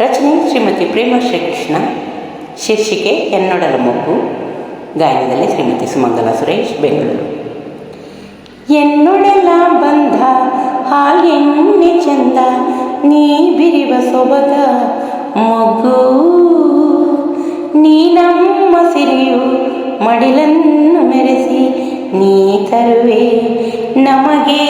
ರಚನೆ ಶ್ರೀಮತಿ ಪ್ರೇಮ ಶ್ರೀಕೃಷ್ಣ, ಶೀರ್ಷಿಕೆ ಎನ್ನೊಡಲ ಮೊಗ್ಗು, ಗಾಯನದಲ್ಲಿ ಶ್ರೀಮತಿ ಸುಮಂಗಲ ಸುರೇಶ್, ಬೆಂಗಳೂರು. ಎನ್ನೊಡೆಲ ಬಂಧ ಹಾಗೆನ್ನೆ ಚಂದ, ನೀ ಬಿರಿವ ಸೊಬಗ, ಮೊಗ್ಗು, ನೀ ನಮ್ಮ ಸಿರಿಯು, ಮಡಿಲನ್ನು ಮೆರೆಸಿ, ನೀ ತರುವೆ, ನಮಗೆ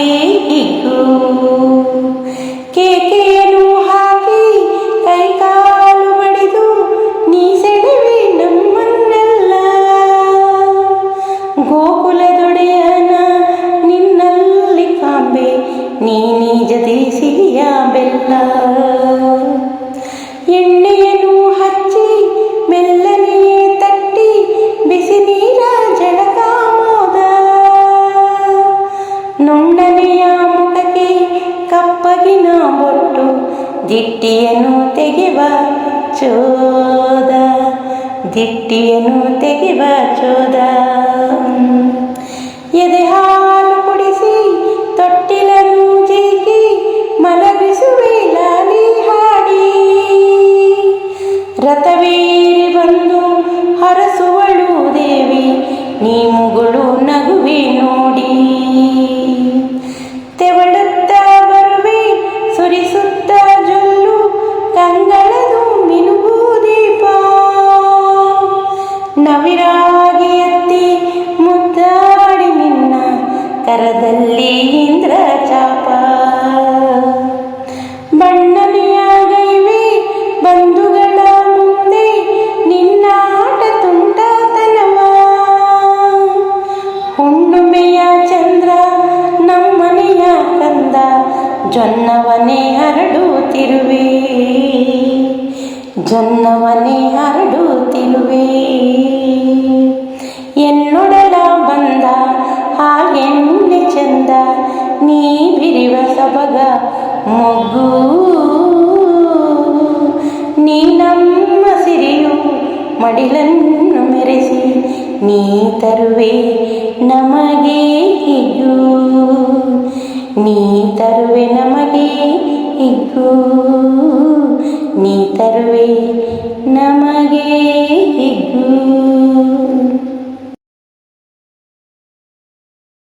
ನೀ ನಿಜದಿ ಸಿಹಿಯ ಬೆಲ್ಲ ಎಣ್ಣೆಯನ್ನು ಹಚ್ಚಿ ಮೆಲ್ಲನೆ ತಟ್ಟಿ ಬಿಸಿ ನೀರ ಜಳಕ ಮೋದ ನುಣ್ಣನೆಯ ಮುಖಕ್ಕೆ ಕಪ್ಪಗಿನ ಬೊಟ್ಟು ದಿಟ್ಟಿಯನ್ನು ತೆಗೆವ ಚೋದ ದಿಟ್ಟಿಯನ್ನು ತೆಗೆವ ಚೋದ ಎದೆ ನವಿರಾಗಿ ಎತ್ತಿ ಮುದ್ದಾಡಿ ನಿನ್ನ ಕರದಲ್ಲಿ ಇಂದ್ರ ಚಾಪ. ಬಣ್ಣನೆಯಾಗೈವಿ ಬಂಧುಗಳ ಮುಂದೆ, ನಿನ್ನ ಆಟ ಹುಣ್ಣುಮೆಯ ಚಂದ್ರ ನಮ್ಮನೆಯ ಕಂದ, ಜೊನ್ನವನೇ ಹರಡುತ್ತಿರುವೆ ಜೊನ್ನವನೇ ಹರಡುತ್ತಿರುವೆ ನೀ ಬಿರಿವ ಸೊಬಗ ಮೊಗ್ಗು ನೀ ನಮ್ಮ ಸಿರಿಯು ಮಡಿಲನ್ನು ಮೆರೆಸಿ, ನೀ ತರುವೆ ನಮಗೆ ಹಿಗ್ಗು. ನೀ ತರುವೆ ನಮಗೆ ಹಿಗ್ಗು. ನೀ ತರುವೆ ನಮಗೆ